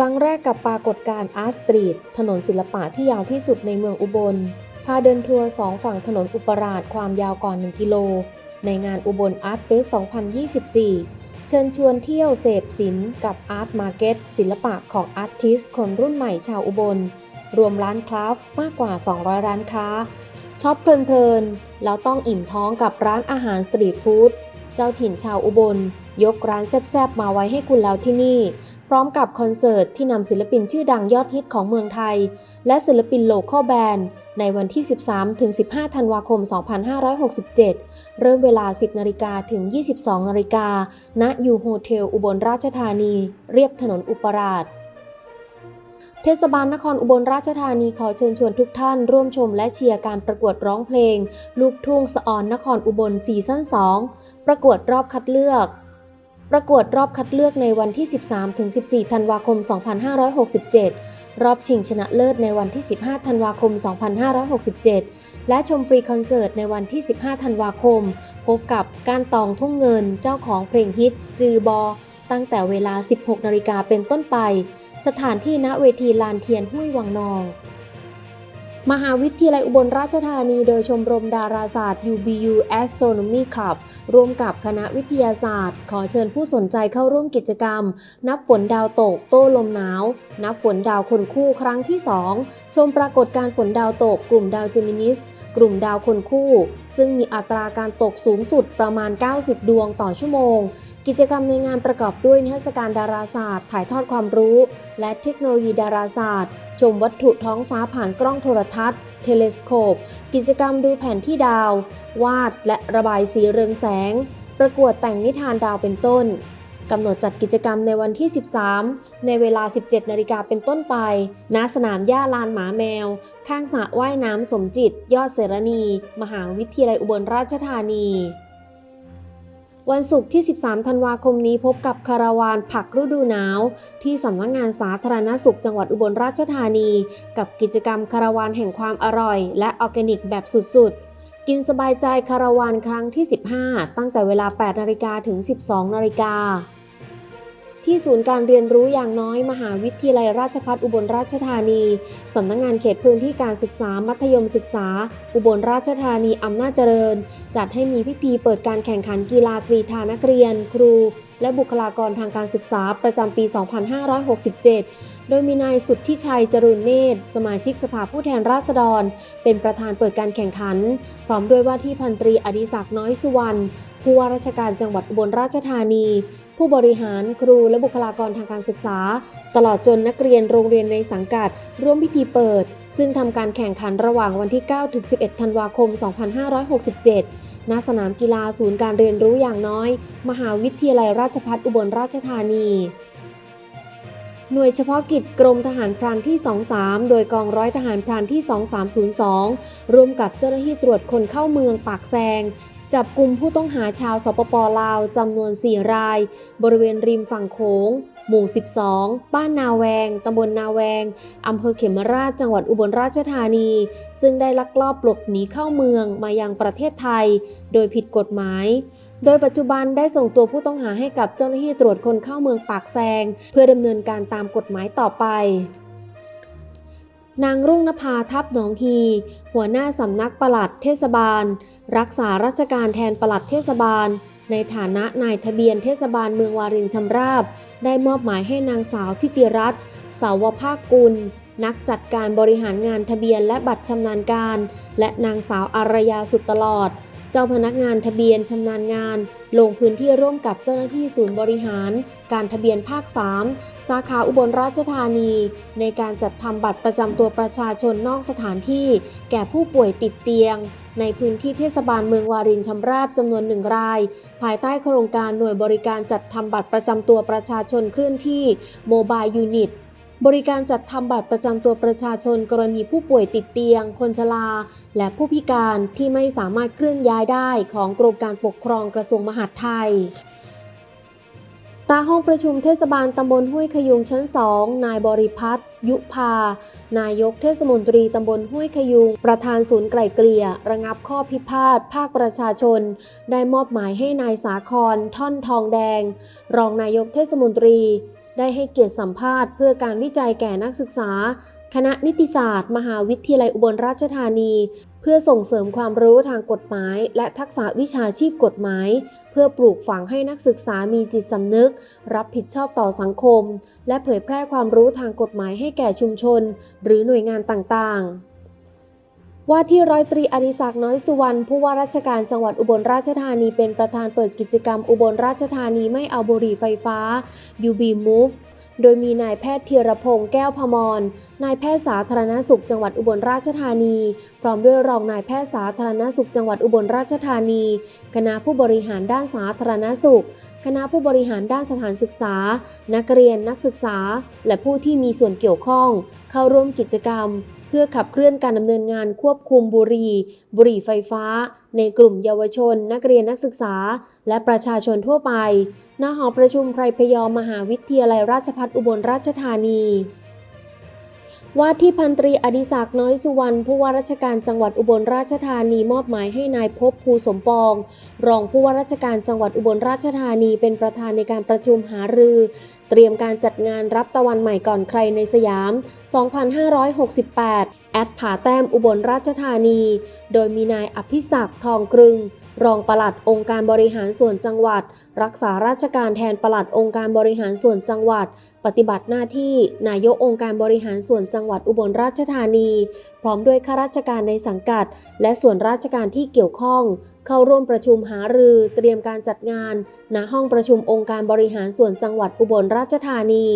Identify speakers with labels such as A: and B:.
A: ครั้งแรกกับปรากฏการณ์อาร์ตสตรีทถนนศิลปะที่ยาวที่สุดในเมืองอุบล พาเดินทัวร์สองฝั่งถนนอุปราชความยาวกว่า1กิโล ในงานอุบลอาร์ตเฟส 2024 เชิญชวนเที่ยวเสพศิลป์กับอาร์ตมาร์เก็ตศิลปะของอาร์ติสคนรุ่นใหม่ชาวอุบล รวมร้านคราฟมากกว่า 200 ร้านค้าช็อปเพลินๆแล้วต้องอิ่มท้องกับร้านอาหารสตรีทฟู้ด เจ้าถิ่นชาวอุบล ยกร้านแซ่บๆ มาไว้ให้คุณแล้วที่นี่ พร้อมกับคอนเสิร์ตที่นำศิลปินชื่อดังยอดฮิตของเมืองไทย และศิลปินโลคอลแบนด์ในวันที่ 13-15 ธันวาคม 2567 เริ่มเวลา 10 นาฬิกาถึง 22 นาฬิกาณยูโฮเทลอุบลราชธานี เรียบถนนอุปราช เทศบาลนครอุบลราชธานีขอเชิญชวนทุกท่านร่วมชมและเชียร์การประกวดร้องเพลง ลูกทุ่งสะออนนครอุบลซีซั่น2 ประกวดรอบคัดเลือก ประกวดรอบคัดเลือกในวันที่ 13-14 ธันวาคม 2567 รอบชิงชนะเลิศในวันที่ 15 ธันวาคม 2567 และชมฟรีคอนเสิร์ตในวันที่ 15 ธันวาคม พบกับการตองทุ่งเงินเจ้าของเพลงฮิต จือบอ ตั้งแต่เวลา 16นาฬิกาเป็นต้นไป สถานที่ณเวทีลานเทียนห้วยวังนอง มหาวิทยาลัยอุบลราชธานีโดยชมรมดาราศาสตร์ UBU Astronomy Club ร่วมกับคณะวิทยาศาสตร์ ขอเชิญผู้สนใจเข้าร่วมกิจกรรม นับฝนดาวตก โต้ลมหนาว นับฝนดาวคนคู่ครั้งที่ 2 ชมปรากฏการณ์ฝนดาวตก กลุ่มดาวเจมินิสกลุ่มดาวคนคู่ ซึ่งมีอัตราการตกสูงสุดประมาณ 90 ดวงต่อชั่วโมง กิจกรรมในงานประกอบด้วยนิทรรศการดาราศาสตร์ ถ่ายทอดความรู้ และเทคโนโลยีดาราศาสตร์ ชมวัตถุท้องฟ้าผ่านกล้องโทรทัศน์ เทเลสโคป กิจกรรมดูแผนที่ดาว วาดและระบายสีเรืองแสง ประกวดแต่งนิทานดาวเป็นต้นกำหนดจัดกิจกรรมในวันที่ 13 ในเวลา 17 นาฬิกาเป็นต้นไป ณ สนามหญ้าลานหมาแมว ข้างสระว่ายน้ำสมจิต ยอดเสรณี มหาวิทยาลัยอุบลราชธานี วันศุกร์ที่ 13 ธันวาคมนี้พบกับคาราวานผักฤดูหนาว ที่สำนักงงานสาธารณสุขจังหวัดอุบลราชธานี กับกิจกรรมคาราวานแห่งความอร่อย และออร์แกนิกแบบสุดๆกินสบายใจคาราวานครั้งที่ 15 ตั้งแต่เวลา 8 นาฬิกาถึง 12 นาฬิกา ที่ศูนย์การเรียนรู้อย่างน้อยมหาวิทยาลัยราชภัฏอุบลราชธานี สำนักงงานเขตพื้นที่การศึกษามัธยมศึกษา อุบลราชธานีอำนาจเจริญ จัดให้มีพิธีเปิดการแข่งขันกีฬากรีธานักเรียน ครูและบุคลากรทางการศึกษาประจำปี 2567 โดยมีนายสุทธิชัยจรุนเนตร สมาชิกสภาผู้แทนราษฎร เป็นประธานเปิดการแข่งขัน พร้อมด้วยว่าที่พันตรีอดิศักดิ์น้อยสุวรรณผู้ว่าราชการจังหวัดอุบลราชธานี ผู้บริหารครูและบุคลากรทางการศึกษา ตลอดจนนักเรียนโรงเรียนในสังกัด ร่วมพิธีเปิด ซึ่งทำการแข่งขันระหว่างวันที่ 9 ถึง 11 ธันวาคม 2567 ณสนามกีฬาศูนย์การเรียนรู้อย่างน้อย มหาวิทยาลัยราชภัฏอุบลราชธานี หน่วยเฉพาะกิจกรมทหารพรานที่ 23 โดยกองร้อยทหารพรานที่ 2302 ร่วมกับเจ้าหน้าที่ตรวจคนเข้าเมืองปากแซง จับกลุ่มผู้ต้องหาชาวสปปลาวจำนวน 4 ราย บริเวณริมฝั่งโขง หมู่ 12 บ้านนาแวง ตำบลนาแวง อำเภอเขมราช จังหวัดอุบลราชธานี ซึ่งได้ลักลอบหลบหนีเข้าเมืองมายังประเทศไทย โดยผิดกฎหมายโดยปัจจุบันได้ส่งตัวผู้ต้องหาให้กับเจ้าหน้าที่ตรวจคนเข้าเมืองปากแซง เพื่อดำเนินการตามกฎหมายต่อไป นางรุ่งนภาทับหนองฮี หัวหน้าสำนักปลัดเทศบาล รักษาราชการแทนปลัดเทศบาล ในฐานะนายทะเบียนเทศบาลเมืองวารินชำราบ ได้มอบหมายให้นางสาวทิติรัตน์สาวภาคกุล นักจัดการบริหารงานทะเบียนและบัตรชำนาญการ และนางสาวอารยาสุดตลอด เจ้าพนักงานทะเบียนชำนาญงาน ลงพื้นที่ร่วมกับเจ้าหน้าที่ศูนย์บริหาร การทะเบียนภาค 3 สาขาอุบลราชธานี ในการจัดทำบัตรประจำตัวประชาชนนอกสถานที่ แก่ผู้ป่วยติดเตียง ในพื้นที่เทศบาลเมืองวารินชำราบจำนวนหนึ่งราย ภายใต้โครงการหน่วยบริการจัดทำบัตรประจำตัวประชาชนเคลื่อนที่โมบายยูนิต บริการจัดทำบัตรประจำตัวประชาชนกรณีผู้ป่วยติดเตียง คนชรา และผู้พิการที่ไม่สามารถเคลื่อนย้ายได้ของกรมการปกครองกระทรวงมหาดไทยตาห้องประชุมเทศบาลตำบลห้วยขยุงชั้น2นายบริพัตรยุพา นายกเทศมนตรีตำบลห้วยขยุง ประธานศูนย์ไกล่เกลี่ย ระงับข้อพิพาทภาคประชาชน ได้มอบหมายให้นายสาคร ท่อนทองแดง รองนายกเทศมนตรี ได้ให้เกียรติสัมภาษณ์เพื่อการวิจัยแก่นักศึกษา คณะนิติศาสตร์ มหาวิทยาลัยอุบลราชธานี เพื่อส่งเสริมความรู้ทางกฎหมาย และทักษะวิชาชีพกฎหมาย เพื่อปลูกฝังให้นักศึกษามีจิตสำนึก รับผิดชอบต่อสังคม และเผยแพร่ความรู้ทางกฎหมายให้แก่ชุมชน หรือหน่วยงานต่างๆ ว่าที่ร้อยตรีอดิศักดิ์น้อยสุวรรณผู้ว่าราชการจังหวัดอุบลราชธานีเป็นประธานเปิดกิจกรรมอุบลราชธานีไม่เอาบุหรี่ไฟฟ้า UB Move โดยมีนายแพทย์เพียรพงษ์แก้วพมร นายแพทย์สาธารณสุขจังหวัดอุบลราชธานี พร้อมด้วยรองนายแพทย์สาธารณสุขจังหวัดอุบลราชธานี คณะผู้บริหารด้านสาธารณสุข คณะผู้บริหารด้านสถานศึกษา นักเรียนนักศึกษา และผู้ที่มีส่วนเกี่ยวข้อง เข้าร่วมกิจกรรม พื่อขับเคลื่อนการดำเนินงานควบคุมบุหรี่ บุหรี่ไฟฟ้า ในกลุ่มเยาวชน นักเรียนนักศึกษา และประชาชนทั่วไป ณ หอประชุมไพรพยอมมหาวิทยาลัยราชภัฏอุบลราชธานี ว่าที่พันตรีอดิศักดิ์น้อยสุวรรณผู้ว่าราชการจังหวัดอุบลราชธานีมอบหมายให้นายภพภูสมปอง รองผู้ว่าราชการจังหวัดอุบลราชธานีเป็นประธานในการประชุมหารือ เตรียมการจัดงานรับตะวันใหม่ก่อนใครในสยาม 2568 แอดผาแต้มอุบลราชธานี โดยมีนายอภิศักดิ์ทองกรึง รองปลัดองค์การบริหารส่วนจังหวัด รักษาราชการแทนปลัดองค์การบริหารส่วนจังหวัด ปฏิบัติหน้าที่นายกองค์การบริหารส่วนจังหวัดอุบลราชธานี พร้อมด้วยข้าราชการในสังกัด และส่วนราชการที่เกี่ยวข้อง เข้าร่วมประชุมหารือเตรียมการจัดงานณห้องประชุมองค์การบริหารส่วนจังหวัดอุบลราชธานี